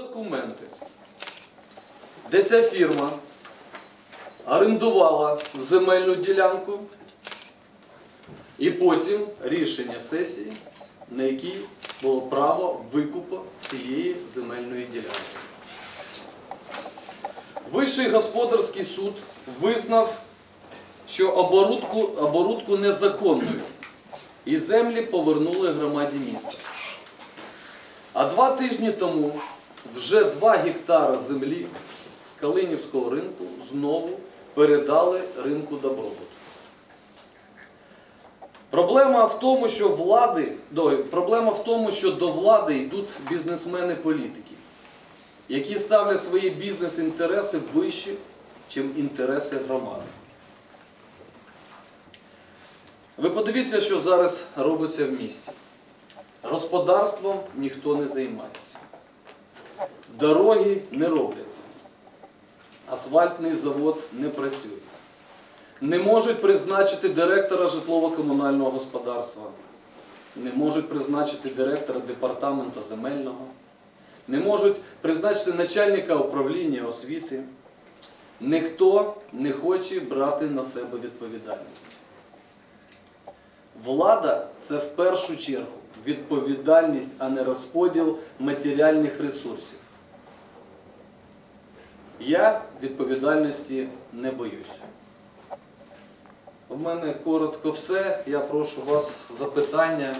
документи, де ця фірма орендувала земельну ділянку і потім рішення сесії, на якій було право викупу цієї земельної ділянки. Вищий господарський суд визнав, що оборудку, оборудку незаконною і землі повернули громаді міста. А два тижні тому вже 2 гектара землі з Калинівського ринку знову передали ринку добробут. Проблема в тому, що влади, до- проблема в тому, що до влади йдуть бізнесмени-політики, які ставлять свої бізнес-інтереси вище, ніж інтереси громади. Ви подивіться, що зараз робиться в місті. Господарством ніхто не займається. Дороги не робляться. Асфальтний завод не працює. Не можуть призначити директора житлово-комунального господарства. Не можуть призначити директора департаменту земельного. Не можуть призначити начальника управління освіти. Ніхто не хоче брати на себе відповідальність. Влада це в першу чергу відповідальність, а не розподіл матеріальних ресурсів. Я відповідальності не боюся. У мене коротко все. Я прошу вас запитання.